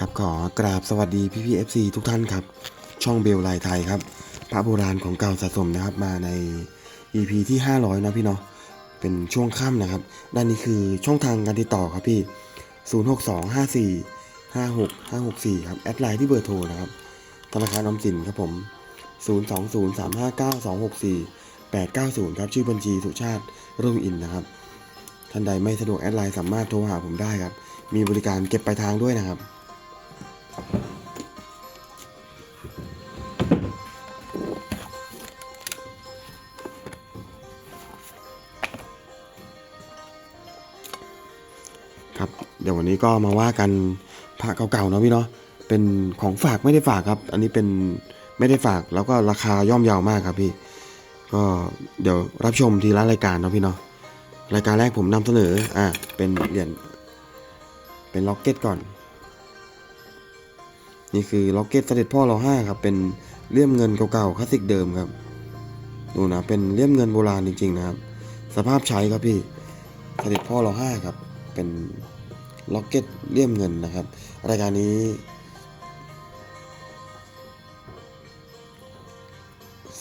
ครับขอกราบสวัสดีพี่พีเอฟซีทุกท่านครับ ช่องเบลลายไทยครับ พระโบราณของเก่าสะสมนะครับมาใน EP ที่ 500 นะพี่เนาะเป็นช่วงค่ำนะครับ ด้านนี้คือช่องทางการติดต่อครับพี่ 06254 56564 ครับ แอดไลน์ที่เบอร์โทรนะครับ ธนาคารออมสินครับผม 020359264 890 ครับ ชื่อบัญชีสุชาติรุ่งอินนะครับ ท่านใดไม่สะดวกแอดไลน์สามารถโทรหาผมได้ครับ มีบริการเก็บปลายทางด้วยนะครับ นี้ก็มาว่ากันพระเก่าๆเนาะพี่เนาะเป็นของฝากไม่ได้ฝากครับ อันนี้เป็นไม่ได้ฝากแล้วก็ราคาย่อมเยาวมากครับพี่ ก็เดี๋ยวรับชมทีละรายการเนาะพี่เนาะรายการแรกผมนำเสนออ่าเป็นเหรียญเป็นล็อกเก็ตก่อน นี่คือล็อกเก็ตเสด็จพ่อเราห้าครับ เป็นเลี่ยมเงินเก่าๆคลาสสิกเดิมครับดูนะเป็นเลี่ยมเงินโบราณจริงๆนะครับ สภาพใช้ครับพี่เสด็จพ่อเราห้าครับ เป็น ล็อกเก็ตเลี่ยมเงินนะครับ รายการนี้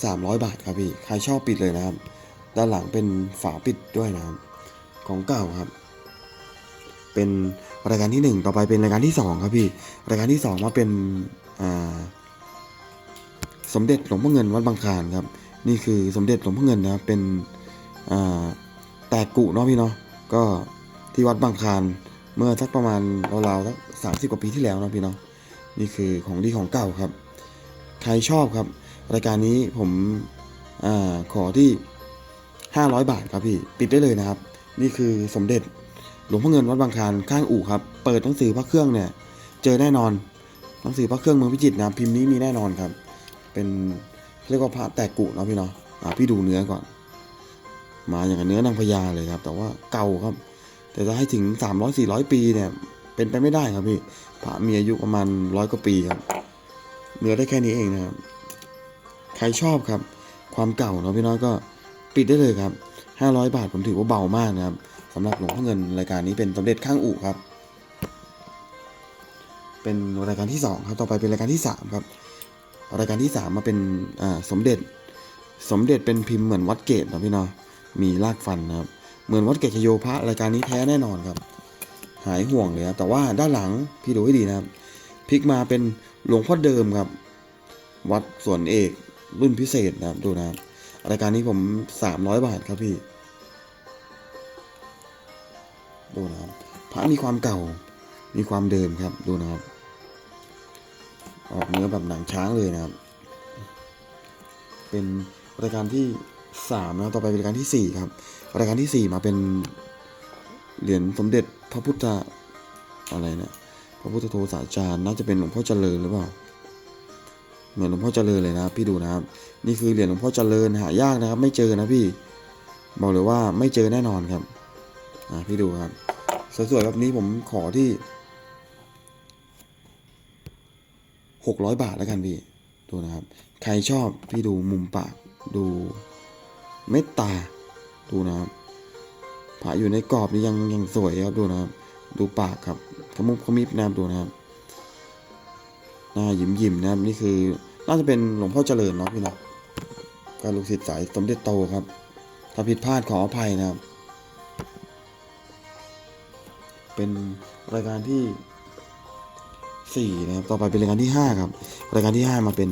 300บาทครับพี่ ใครชอบปิดเลยนะครับ ด้านหลังเป็นฝาปิดด้วยนะครับ ของเก่าครับ เป็นรายการที่หนึ่งต่อไปเป็นรายการที่สองครับพี่ รายการที่สองมาเป็นอ่าสมเด็จหลวงพ่อเงินวัดบางคลานครับ นี่คือสมเด็จหลวงพ่อเงินนะครับ เป็นอ่าแตกกุเนาะพี่เนาะ ก็ที่วัดบางคลาน เมื่อสักประมาณราวๆสักสามสิบกว่าปีที่แล้วนะพี่เนาะนี่คือของดีของเก่าครับ ใครชอบครับ รายการนี้ผมอขอที่ 500 บาทครับพี่ปิดได้เลยนะครับ นี่คือสมเด็จหลวงพ่อเงินวัดบางคลานข้างอู่ครับ เปิดหนังสือพระเครื่องเนี่ย เจอแน่นอนหนังสือพระเครื่องเมืองพิจิตรนะพิมพ์นี้มีแน่นอนครับ เป็นเรียกว่าพระแตกกุเนาะพี่เนาะอ่าพี่ดูเนื้อก่อน มาอย่างเนื้อนางพญาเลยครับ แต่ว่าเก่าครับ แต่จะให้ถึง 300 400 ปีเนี่ย เป็นไปไม่ได้ครับพี่พระมีอายุประมาณร้อยกว่าปีครับเนื้อได้แค่นี้เองนะครับ ใครชอบครับ ความเก่าเนาะพี่น้อยก็ปิดได้เลยครับ 500 บาทผมถือว่าเบามากนะครับสำหรับหลวงพ่อเงินรายการนี้เป็นสมเด็จข้างอู่ครับ เป็นรายการที่สองครับต่อไปเป็นรายการที่สามครับ รายการที่สามมาเป็นสมเด็จ สมเด็จเป็นพิมพ์เหมือนวัดเกตนะพี่เนาะมีรากฟันนะครับ เหมือนวัดเกตโยพระรายการนี้แท้แน่นอนครับ หายห่วงเลยครับแต่ว่าด้านหลังพี่ดูให้ดีนะครับพลิกมาเป็นหลวงพ่อเดิมครับ วัดส่วนเอกรุ่นพิเศษนะครับดูนะครับรายการนี้ผมสามร้อยบาทครับพี่ดูนะครับพระมีความเก่ามีความเดิมครับดูนะครับ ออกเนื้อแบบหนังช้างเลยนะครับ เป็นรายการที่สามนะต่อไปเป็นรายการที่สี่ครับ รายการที่สี่มาเป็นเหรียญสมเด็จพระพุทธอะไรนะพระพุทธโทสาจารย์น่าจะเป็นหลวงพ่อเจริญหรือเปล่าเหมือนหลวงพ่อเจริญเลยนะครับ พี่ดูนะครับ นี่คือเหรียญหลวงพ่อเจริญหายากนะครับ ไม่เจอนะพี่ บอกเลยว่าไม่เจอแน่นอนครับอ่าพี่ดูครับสวยๆแบบนี้ผมขอที่หกร้อยบาทแล้วกันพี่ดูนะครับ ใครชอบพี่ดูมุมปากดูเม็ดตา ดูนะครับผาอยู่ในกรอบนี่ยังยังสวยครับดูนะครับ ดูปากครับขมุบขมิบนะครับดูนะครับหน้ายิ้มยิ้มนะครับนี่คือน่าจะเป็นหลวงพ่อเจริญเนาะพี่เนาะก็ลูกศิษย์สายสมเด็จโตครับ ถ้าผิดพลาดขออภัยนะครับ เป็นรายการที่สี่นะครับต่อไปเป็นรายการที่ห้าครับ รายการที่ห้ามาเป็น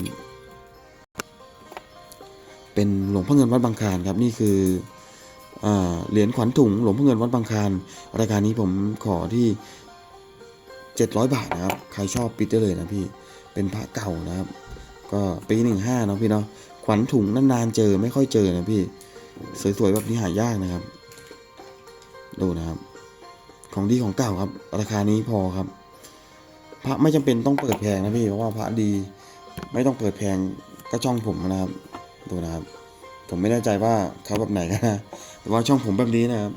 เป็นหลวงพ่อเงินวัดบางคานครับ นี่คือ เหรียญขวัญถุงหลวงพ่อเงินวัดบางคานรายการนี้ผมขอที่เจ็ดร้อยบาทนะครับ ใครชอบปิดได้เลยนะพี่ เป็นพระเก่านะครับ ก็ปีหนึ่งห้าเนาะพี่เนาะ ขวัญถุงนานๆเจอไม่ค่อยเจอนะพี่ สวยๆแบบนี้หายากนะครับ ดูนะครับ ของดีของเก่าครับ ราคานี้พอครับ พระไม่จำเป็นต้องเปิดแพงนะพี่ เพราะว่าพระดี ไม่ต้องเปิดแพงก็ช่องผมนะครับ ดูนะครับ ผมไม่แน่ใจว่าเขาแบบไหนนะแต่ว่าช่องผมแบบนี้นะครับ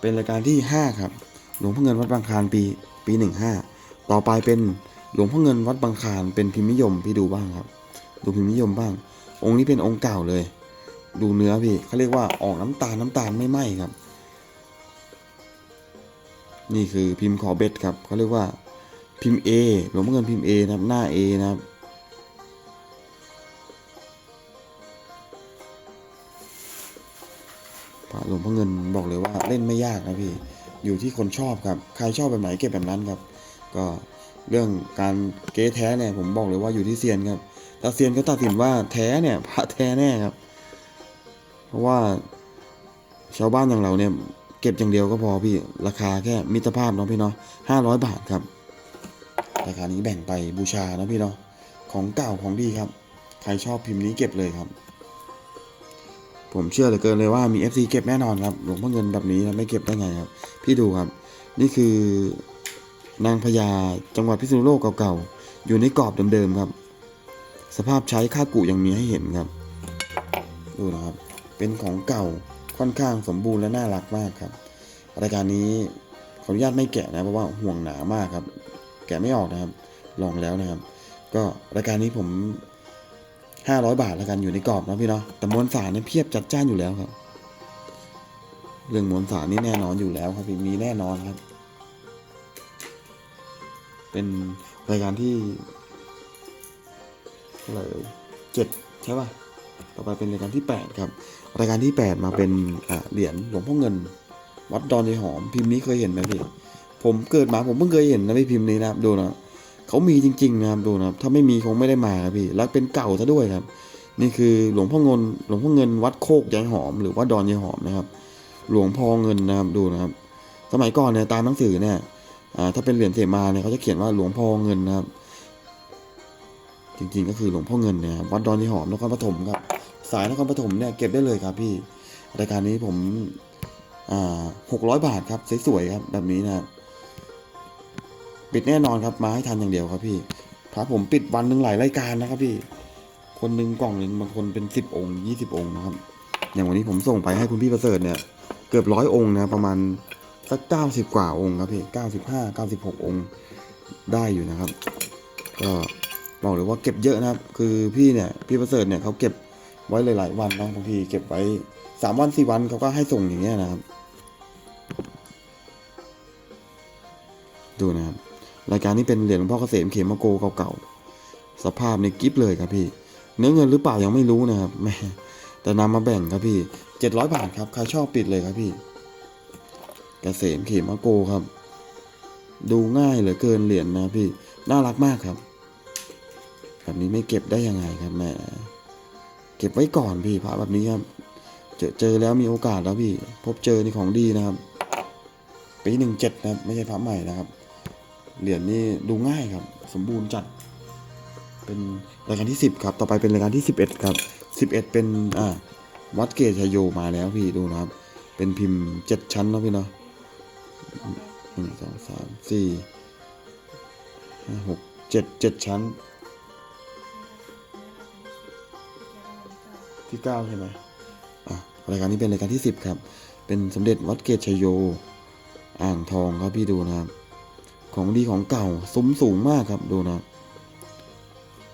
เป็นรายการที่ห้าครับหลวงพ่อเงินวัดบางคลานปีปีหนึ่งห้าต่อไปเป็นหลวงพ่อเงินวัดบางคลานเป็นพิมพ์นิยมพี่ดูบ้างครับ ดูพิมพ์นิยมบ้าง องค์นี้เป็นองค์เก่าเลย ดูเนื้อพี่เขาเรียกว่าออกน้ำตาลน้ำตาลไม่ไหม้ครับ นี่คือพิมพ์ขอเบ็ดครับเขาเรียกว่าพิมพ์ A หลวงพ่อเงินพิมพ์ A นะครับหน้า A นะครับ งพ่อเงินบอกเลยว่าเล่นไม่ยากนะพี่ อยู่ที่คนชอบครับ ใครชอบแบบไหนเก็บแบบนั้นครับ ก็เรื่องการเก๊แท้เนี่ยผมบอกเลยว่าอยู่ที่เซียนครับถ้าเซียนเขาตัดสินว่าแท้เนี่ยพระแท้แน่ครับ เพราะว่าชาวบ้านอย่างเราเนี่ยเก็บอย่างเดียวก็พอพี่ ราคาแค่มิตรภาพเนาะพี่เนาะห้าร้อยบาทครับ ราคานี้แบ่งไปบูชาเนาะพี่เนาะของเก่าของดีครับ ใครชอบพิมพ์นี้เก็บเลยครับ ผมเชื่อเหลือเกินเลยว่ามี FC เก็บแน่นอนครับหลวงพ่อเงินแบบนี้นะไม่เก็บได้ไงครับ พี่ดูครับ นี่คือนางพญาจังหวัดพิษณุโลกเก่าๆ อยู่ในกรอบเดิมๆครับ สภาพใช้ค่ากุยังมีให้เห็นครับ ดูนะครับ เป็นของเก่าค่อนข้างสมบูรณ์และน่ารักมากครับรายการนี้ขออนุญาตไม่แกะนะเพราะว่าห่วงหนามากครับ แกะไม่ออกนะครับ ลองแล้วนะครับ ก็รายการนี้ผม ห้าร้อยบาทแล้วกันอยู่ในกรอบนะพี่เนาะแต่มวลสารเนี่ยเพียบจัดจ้านอยู่แล้วครับ เรื่องมวลสารนี่แน่นอนอยู่แล้วครับพี่มีแน่นอนครับ เป็นรายการที่เท่าไหร่เอ่ยเจ็ดใช่ป่ะต่อไปเป็นรายการที่แปดครับ รายการที่แปดมาเป็นเหรียญหลวงพ่อเงิน วัดดอนยายหอมพิมพ์นี้เคยเห็นไหมพี่ ผมเกิดมาผมเพิ่งเคยเห็นนะพี่พิมพ์นี้นะครับดูนะ เขามีจริงๆนะครับดูนะครับ ถ้าไม่มีคงไม่ได้มาครับพี่แล้วเป็นเก่าซะด้วยครับ นี่คือหลวงพ่อเงินหลวงพ่อเงินวัดโคกยายหอม หรือว่าดอนยายหอมนะครับ หลวงพ่อเงินนะครับดูนะครับ สมัยก่อนเนี่ยตามหนังสือเนี่ยถ้าเป็นเหรียญเสมาเนี่ยเขาจะเขียนว่าหลวงพ่อเงินนะครับ จริงๆก็คือหลวงพ่อเงินเนี่ยครับวัดดอนยายหอมนครปฐมครับ สายนครปฐมเนี่ยเก็บได้เลยครับพี่รายการนี้ผมหกร้อยบาทครับสวยๆครับแบบนี้นะครับ ปิดแน่นอนครับมาให้ทันอย่างเดียวครับพี่พระผมปิดวันหนึ่งหลายรายการนะครับพี่ คนหนึ่งกล่องหนึ่งบางคนเป็นสิบองค์ยี่สิบองค์นะครับ อย่างวันนี้ผมส่งไปให้คุณพี่ประเสริฐเนี่ย เกือบร้อยองค์นะประมาณสักเก้าสิบกว่าองค์ครับพี่เก้าสิบห้าเก้าสิบหกองค์ได้อยู่นะครับ ก็บอกเลยว่าเก็บเยอะนะครับ คือพี่เนี่ยพี่ประเสริฐเนี่ยเขาเก็บไว้หลาย ๆ วันนะบางทีเก็บไว้สามวันสี่วันเขาก็ให้ส่งอย่างเงี้ยนะครับ ดูนะครับ รายการนี้เป็นเหรียญหลวงพ่อเกษมเขมโกเก่าๆ สภาพในกิฟเลยครับพี่ เนื้อเงินหรือเปล่ายังไม่รู้นะครับแม่แต่นำมาแบ่งครับพี่เจ็ดร้อยบาทครับใครชอบปิดเลยครับพี่เกษมเขมโกครับ ดูง่ายเหลือเกินเหรียญนะพี่ น่ารักมากครับ แบบนี้ไม่เก็บได้ยังไงครับแม่เก็บไว้ก่อนพี่พระแบบนี้ครับ เจอเจอแล้วมีโอกาสแล้วพี่ พบเจอในของดีนะครับ ปีหนึ่งเจ็ดนะไม่ใช่พระใหม่นะครับ เหรียญนี่ดูง่ายครับ สมบูรณ์จัด เป็นรายการที่สิบครับ ต่อไปเป็นรายการที่สิบเอ็ดครับสิบเอ็ดเป็นอ่าวัดเกตชยโยมาแล้วพี่ดูนะครับ เป็นพิมพ์เจ็ดชั้นเนาะพี่เนาะหนึ่งสองสามสี่ห้าหกเจ็ดเจ็ดชั้น ที่เก้าใช่ไหมอะรายการนี้เป็นรายการที่สิบครับ เป็นสมเด็จวัดเกตชยโย อ่างทองครับพี่ดูนะครับ ของดีของเก่าซุ้มสูงมากครับดูนะ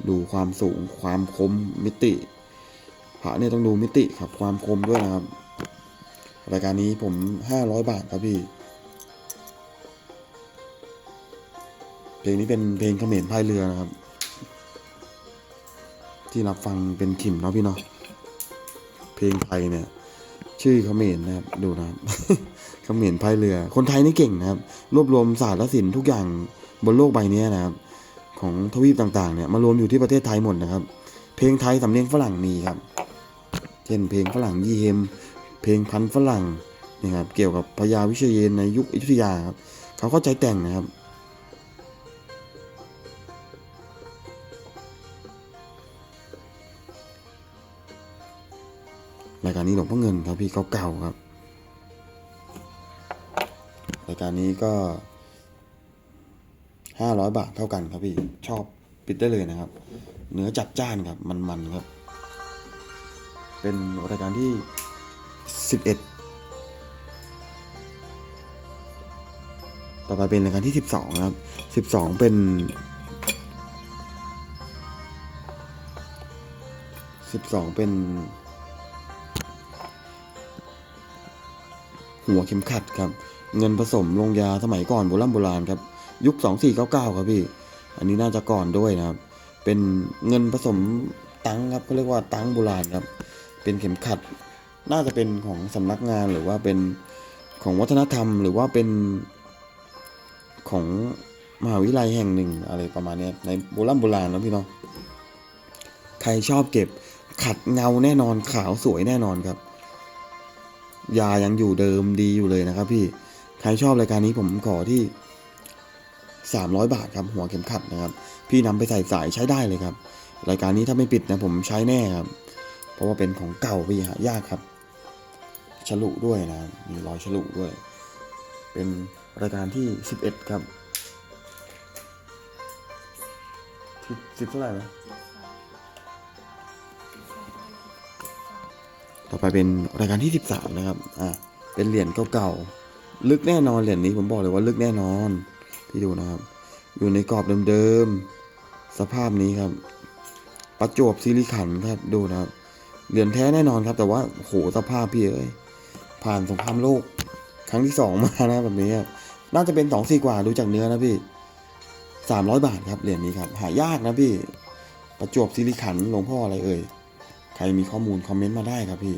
ดูความสูงความคมมิติพระเนี่ยต้องดูมิติครับความคมด้วยนะครับ รายการนี้ผมห้าร้อยบาทครับพี่ เพลงนี้เป็นเพลงเขมรพายเรือนะครับ ที่รับฟังเป็นขิมเนาะพี่เนาะเพลงไทยเนี่ย ชื่อเขมรนะครับดูนะครับ เขมรพายเรือ คนไทยนี่เก่งนะครับ รวบรวมศาสตร์และศิลป์ทุกอย่างบนโลกใบนี้นะครับ ของทวีปต่างๆเนี่ยมารวมอยู่ที่ประเทศไทยหมดนะครับ เพลงไทยสำเนียงฝรั่งมีครับ เช่นเพลงฝรั่งยี่เฮม เพลงพันฝรั่งนี่ครับเกี่ยวกับพญาวิเชยเยนในยุคอยุธยาครับเขาเข้าใจแต่งนะครับ รายการนี้หลวงพ่อเงินครับพี่เก่าๆครับ รายการนี้ก็ห้าร้อยบาทเท่ากันครับพี่ ชอบปิดได้เลยนะครับ เนื้อจัดจ้านครับ มันๆครับ เป็นรายการที่สิบเอ็ดต่อไปเป็นรายการที่สิบสองครับสิบสองเป็นสิบสองเป็นหัวเข็มขัดครับ เงินผสมลงยาสมัยก่อนโบราณโบราณครับ ยุค 2499 ครับพี่ อันนี้น่าจะก่อนด้วยนะครับ เป็นเงินผสมตังครับเขาเรียกว่าตังโบราณครับ เป็นเข็มขัด น่าจะเป็นของสำนักงานหรือว่าเป็นของวัฒนธรรม หรือว่าเป็นของมหาวิทยาลัยแห่งหนึ่งอะไรประมาณนี้ในโบราณโบราณนะพี่เนาะใครชอบเก็บขัดเงาแน่นอนขาวสวยแน่นอนครับ ยายังอยู่เดิมดีอยู่เลยนะครับพี่ ใครชอบรายการนี้ผมขอที่ 300 บาทครับ หัวเข็มขัดนะครับ พี่นำไปใส่สายใช้ได้เลยครับ รายการนี้ถ้าไม่ปิดนะผมใช้แน่ครับ เพราะว่าเป็นของเก่าพี่หายากครับ ฉลุด้วยนะ มีรอยฉลุด้วย เป็นรายการที่ 11 ครับสิบสิบเท่าไหร่นะต่อไปเป็นรายการที่ 13 นะครับ อ่า เป็นเหรียญเก่าๆ ลึกแน่นอนเหรียญนี้ผมบอกเลยว่าลึกแน่นอนพี่ดูนะครับ อยู่ในกรอบเดิมๆสภาพนี้ครับ ประจวบซิลิขันครับดูนะครับเหรียญแท้แน่นอนครับ แต่ว่าโหสภาพพี่เอ้ยผ่านสงครามโลกครั้งที่สองมานะแบบนี้ครับน่าจะเป็นสองสี่กว่าดูจากเนื้อนะพี่สามร้อยบาทครับเหรียญนี้ครับ หายากนะพี่ ประจวบซิลิขันหลวงพ่ออะไรเอ่ยใครมีข้อมูลคอมเมนต์มาได้ครับพี่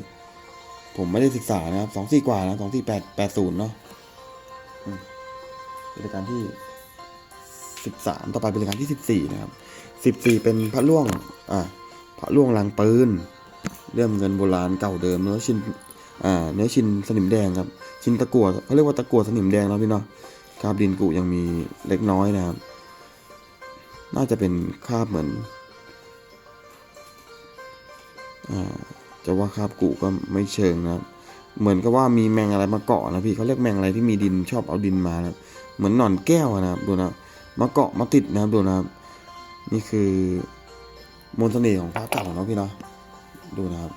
ผมไม่ได้ศึกษานะครับสองสี่กว่านะสองสี่แปดแปดศูนย์เนาะ เป็นรายการที่สิบสามต่อไปเป็นรายการที่สิบสี่นะครับสิบสี่เป็นพระล่วงอ่าพระล่วงลังปืนเรื่องเงินโบราณเก่าเดิมเนื้อชินอ่าเนื้อชินสนิมแดงครับ ชินตะกั่วเขาเรียกว่าตะกั่วสนิมแดงแล้วพี่เนาะคราบดินกุยังมีเล็กน้อยนะครับ น่าจะเป็นคราบเหมือนอ่าจะว่าคราบกุก็ไม่เชิงนะครับเหมือนกับว่ามีแมงอะไรมาเกาะนะพี่เขาเรียกแมงอะไรที่มีดินชอบเอาดินมานะ เหมือนหนอนแก้วนะครับดูนะมาเกาะมาติดนะครับดูนะครับนี่คือมนต์เสน่ห์ของพระเก่าเนาะพี่เนาะดูนะครับ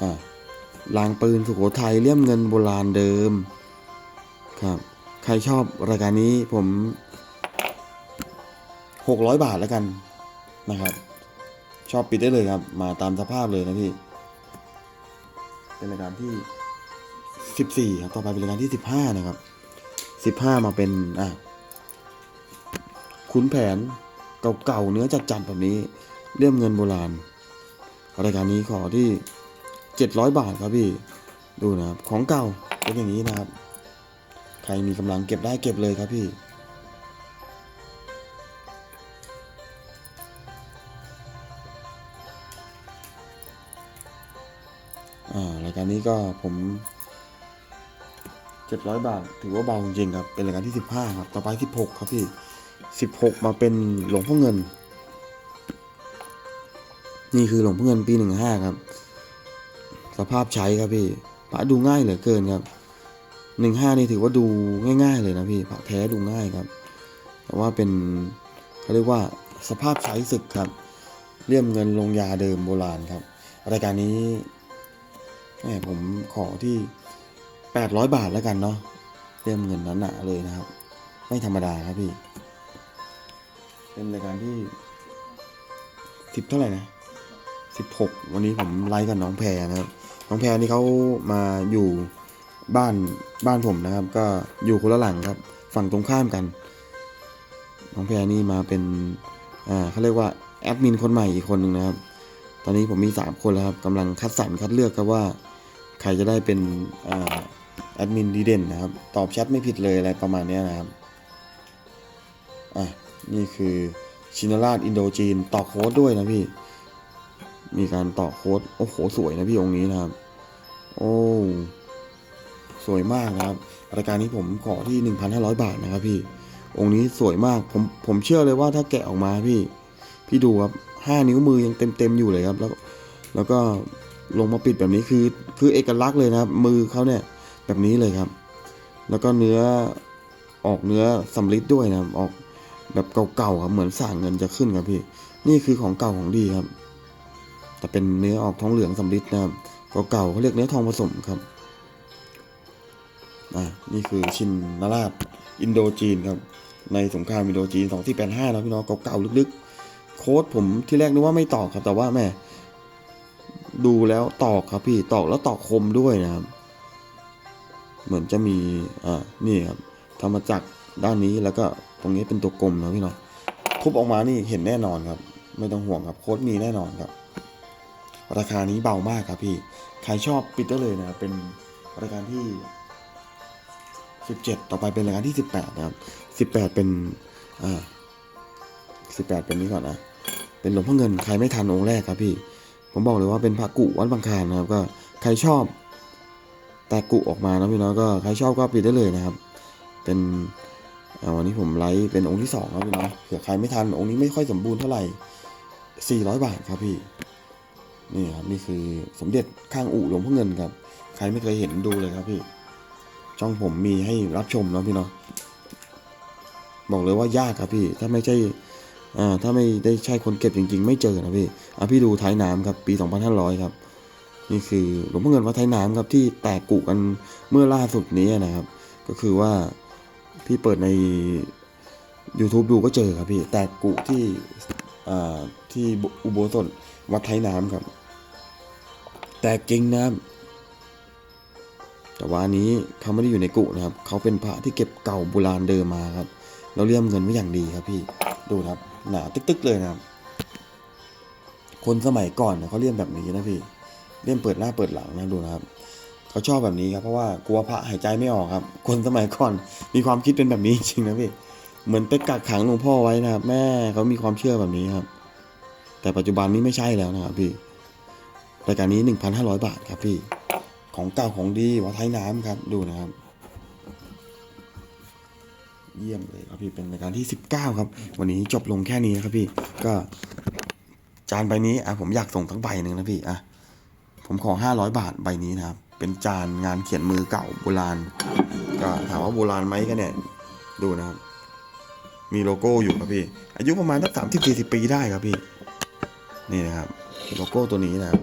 อ่าลางปืนสุโขทัยเลี่ยมเงินโบราณเดิมครับใครชอบรายการนี้ผมหกร้อยบาทแล้วกันนะครับ ชอบปิดได้เลยครับ มาตามสภาพเลยนะพี่ เป็นรายการที่สิบสี่ครับ ต่อไปเป็นรายการที่สิบห้านะครับ สิบห้ามาเป็นอะขุนแผนเก่าๆเนื้อจัดๆแบบนี้เลี่ยมเงินโบราณรายการนี้ขอที่เจ็ดร้อยบาทครับพี่ ดูนะครับของเก่าเป็นอย่างนี้นะครับ ใครมีกำลังเก็บได้เก็บเลยครับพี่อ่ารายการนี้ก็ผม เจ็ดร้อยบาท ถือว่าเบาจริงครับ เป็นรายการที่สิบห้าครับ ต่อไปสิบหกครับพี่สิบหกมาเป็นหลวงพ่อเงิน นี่คือหลวงพ่อเงินปีหนึ่งห้าครับ สภาพใช้ครับพี่พระดูง่ายเหลือเกินครับหนึ่งห้านี่ถือว่าดูง่ายๆเลยนะพี่พระแท้ดูง่ายครับ แต่ว่าเป็นเขาเรียกว่าสภาพใช้ศึกครับ เลี่ยมเงินลงยาเดิมโบราณครับ รายการนี้แหมผมขอที่ 800 บาทแล้วกันเนาะเรียมเงินนั้นหนาเลยนะครับ ไม่ธรรมดาครับพี่ เป็นรายการที่สิบเท่าไหร่นะสิบหกวันนี้ผมไลฟ์กับน้องแพรนะครับ น้องแพรนี่เขามาอยู่บ้านบ้านผมนะครับ ก็อยู่คนละหลังครับ ฝั่งตรงข้ามกัน น้องแพรนี่มาเป็นอ่าเขาเรียกว่าแอดมินคนใหม่อีกคนหนึ่งนะครับ ตอนนี้ผมมี3คนแล้วครับกำลังคัดสรรคัดเลือกครับว่า ใครจะได้เป็นอ่า แอดมินดีเด่นนะครับ ตอบแชทไม่ผิดเลยอะไรประมาณนี้นะครับ อะ นี่คือชินราชอินโดจีนต่อโค้ดด้วยนะพี่ มีการต่อโค้ดโอ้โหสวยนะพี่องค์นี้นะครับ โอ้สวยมากนะครับรายการนี้ผมขอที่ 1,500 บาทนะครับพี่ องค์นี้สวยมากผมผมเชื่อเลยว่าถ้าแกะออกมาพี่ พี่ดูครับห้านิ้วมือยังเต็มเต็มอยู่เลยครับ แล้ว แล้วก็ลงมาปิดแบบนี้คือคือเอกลักษณ์เลยนะครับ มือเขาเนี่ย แบบนี้เลยครับ แล้วก็เนื้อออกเนื้อสำลิดด้วยนะครับออกแบบเก่าๆครับเหมือนสร้างเงินจะขึ้นครับพี่ นี่คือของเก่าของดีครับ แต่เป็นเนื้อออกทองเหลืองสำลิดนะครับเก่าๆเขาเรียกเนื้อทองผสมครับอ่านี่คือชินนาราชอินโดจีนครับ ในสงครามอินโดจีน2485แล้วพี่น้องเก่าๆลึกๆ โค้ดผมที่แรกนึกว่าไม่ตอกครับ แต่ว่าแม่ดูแล้วตอกครับพี่ตอกแล้วตอกคมด้วยนะครับ เหมือนจะมีอ่านี่ครับธรรมจักรด้านนี้แล้วก็ตรงนี้เป็นตัวกลมนะพี่เนาะทุบออกมานี่เห็นแน่นอนครับ ไม่ต้องห่วงครับโค้ดมีแน่นอนครับ ราคานี้เบามากครับพี่ใครชอบปิดได้เลยนะครับเป็นรายการที่ 17 ต่อไปเป็นรายการที่ 18 นะครับ 18 เป็นอ่า18 เป็นนี้ก่อนนะเป็นหลวงพ่อเงินใครไม่ทันองค์แรกครับพี่ ผมบอกเลยว่าเป็นพระกุวัดบางคานนะครับก็ใครชอบ ตกกุออกมานะพี่น้องก็ใครชอบก็ปิดได้เลยนะครับ เป็นวันนี้ผมไลฟ์เป็นองค์ที่สองครับพี่เน้องเผื่อใครไม่ทันองค์นี้ไม่ค่อยสมบูรณ์เท่าไหร่ 400 บาทครับพี่นี่ครับนี่คือสมเด็จข้างอู่หลวงพ่อเงินครับ ใครไม่เคยเห็นดูเลยครับพี่ช่องผมมีให้รับชมเนาะพี่เนาะบอกเลยว่ายากครับพี่ ถ้าไม่ใช่อ่าถ้าไม่ได้ใช่คนเก็บจริง ๆ ไม่เจอนะพี่อะพี่ดูท้ายน้ำครับปี 2500 ครับ นี่คือหลวงพ่อเงินวัดไทยน้ำครับที่แตกกุกันเมื่อล่าสุดนี้นะครับ ก็คือว่าพี่เปิดใน YouTube ดูก็เจอครับพี่แตกกุที่ที่อุโบสถวัดไทยน้ำครับ แตกจริงนะครับแต่ว่านี้เขาไม่ได้อยู่ในกุนะครับ เขาเป็นพระที่เก็บเก่าโบราณเดิมมาครับเราเลี่ยมเงินไว้อย่างดีครับพี่ดูครับหนาตึกๆเลยนะครับ คนสมัยก่อนเขาเลี่ยมแบบนี้นะพี่ เล่มเปิดหน้าเปิดหลังนะดูนะครับเขาชอบแบบนี้ครับเพราะว่ากลัวพระหายใจไม่ออกครับ คนสมัยก่อนมีความคิดเป็นแบบนี้จริงนะพี่เหมือนไปกักขังหลวงพ่อไว้นะครับ แม่เขามีความเชื่อแบบนี้ครับ แต่ปัจจุบันนี้ไม่ใช่แล้วนะครับพี่รายการนี้ 1,500 บาทครับพี่ของเก่าของดีวัดท้ายน้ำครับดูนะครับ เยี่ยมเลยครับพี่เป็นรายการที่ 19 ครับ วันนี้จบลงแค่นี้นะครับพี่ก็จานใบนี้อะผมอยากส่งทั้งใบหนึ่งนะพี่อะ ผมขอ 500 บาทใบนี้นะครับ เป็นจานงานเขียนมือเก่าโบราณ ก็ถามว่าโบราณไหมก็เนี่ย ดูนะครับ มีโลโก้อยู่ครับพี่ อายุประมาณสักสามสิบสี่สิบปีได้ครับพี่ นี่นะครับ โลโก้ตัวนี้นะครับ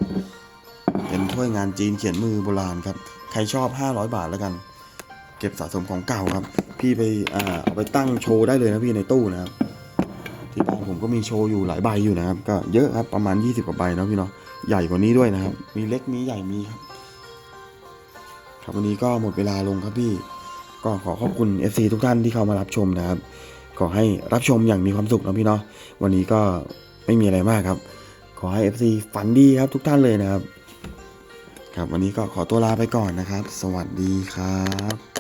เป็นถ้วยงานจีนเขียนมือโบราณครับ ใครชอบ 500 บาทแล้วกัน เก็บสะสมของเก่าครับ พี่ไปอ่าเอาไปตั้งโชว์ได้เลยนะพี่ในตู้นะครับ ที่บ้านผมก็มีโชว์อยู่หลายใบอยู่นะครับ ก็เยอะครับประมาณ 20กว่าใบเนาะพี่เนาะ ใหญ่กว่านี้ด้วยนะครับ มีเล็กมีใหญ่มีครับ ครับวันนี้ก็หมดเวลาลงครับพี่ ก็ขอขอบคุณ FC ทุกท่านที่เข้ามารับชมนะครับ ขอให้รับชมอย่างมีความสุขนะพี่เนาะ วันนี้ก็ไม่มีอะไรมากครับ ขอให้ FC ฝันดีครับทุกท่านเลยนะครับ ครับวันนี้ก็ขอตัวลาไปก่อนนะครับ สวัสดีครับ